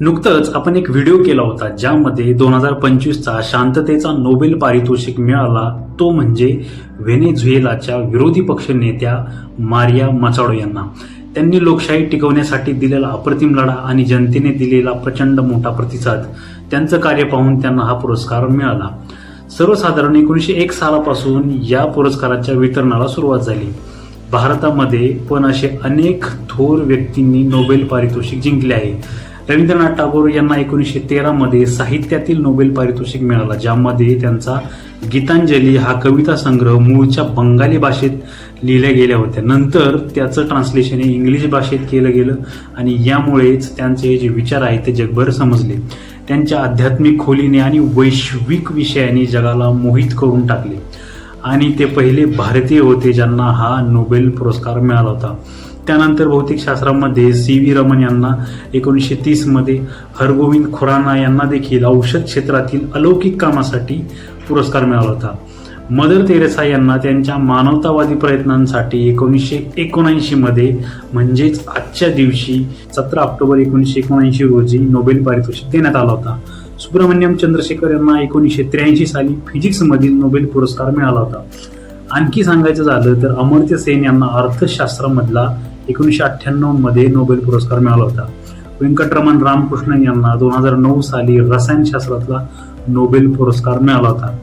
नुकतंच आपण एक व्हिडिओ केला होता ज्यामध्ये दोन हजार पंचवीसचा शांततेचा नोबेल पारितोषिक मिळाला. तो म्हणजे व्हेनेझुएलाच्या विरोधी पक्ष नेत्या मारिया मचाडो यांना. त्यांनी लोकशाही टिकवण्यासाठी दिलेला अप्रतिम लढा आणि जनतेने दिलेला प्रचंड मोठा प्रतिसाद. त्यांचं कार्य पाहून त्यांना हा पुरस्कार मिळाला. सर्वसाधारण एकोणीसशे एक सालापासून या पुरस्काराच्या वितरणाला सुरुवात झाली. भारतामध्ये पण असे अनेक थोर व्यक्तींनी नोबेल पारितोषिक जिंकले आहे. रवींद्रनाथ टागोर यांना एकोणीसशे तेरामध्ये साहित्यातील नोबेल पारितोषिक मिळाला ज्यामध्ये त्यांचा गीतांजली हा कविता संग्रह मूळच्या बंगाली भाषेत लिहिल्या गेल्या होत्या. नंतर त्याचं ट्रान्सलेशन हे इंग्लिश भाषेत केलं गेलं आणि यामुळेच त्यांचे जे विचार आहेत ते जगभर समजले. त्यांच्या आध्यात्मिक खोलीने आणि वैश्विक विषयाने जगाला मोहित करून टाकले. आणि ते पहिले भारतीय होते ज्यांना हा नोबेल पुरस्कार मिळाला होता. त्यानंतर भौतिकशास्त्रामध्ये सी व्ही रमन यांना एकोणीसशे तीसमध्ये हरगोविंद खुराना यांना देखील औषध क्षेत्रातील अलौकिक कामासाठी पुरस्कार मिळाला होता. मदर तेरेसा यांना त्यांच्या मानवतावादी प्रयत्नांसाठी एकोणीसशे एकोणऐंशीमध्ये म्हणजेच आजच्या दिवशी सतरा ऑक्टोबर एकोणीसशे एकोणऐंशी रोजी नोबेल पारितोषिक देण्यात आला होता. सुब्रमण्यम चंद्रशेखर यांना एकोणीसशे त्र्याऐंशी साली फिजिक्समधील नोबेल पुरस्कार मिळाला होता. आणखी सांगायचं झालं तर अमर्त्य सेन यांना अर्थशास्त्रामधला एकोणीसशे अठ्ठ्याण्णवमध्ये नोबेल पुरस्कार मिळाला होता. व्यंकटरमण रामकृष्णन यांना दोन हजार नऊ साली रसायनशास्त्रातला नोबेल पुरस्कार मिळाला होता.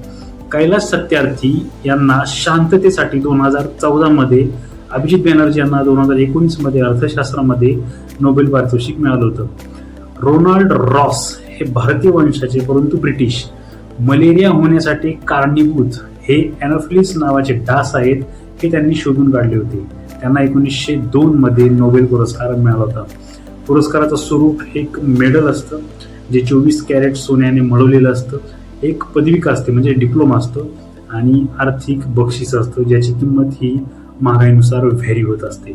कैलास सत्यार्थी यांना शांततेसाठी दोन हजार चौदामध्ये अभिजित बॅनर्जी यांना दोन हजार एकोणीसमध्ये अर्थशास्त्रामध्ये नोबेल पारितोषिक मिळालं होतं. रोनाल्ड रॉस हे भारतीय वंशाचे परंतु ब्रिटिश. मलेरिया होण्यासाठी कारणीभूत. हे ॲनोफिलिस नावाचे डास आहेत हे त्यांनी शोधून काढले होते. त्यांना एकोणीसशे दोनमध्ये नोबेल पुरस्कार मिळाला होता. पुरस्काराचं स्वरूप हे एक मेडल असतं जे चोवीस कॅरेट सोन्याने मळवलेलं असतं. एक पदविका असते म्हणजे डिप्लोमा असतं आणि आर्थिक बक्षीस असतं ज्याची किंमत ही महागाईनुसार व्हॅरी होत असते.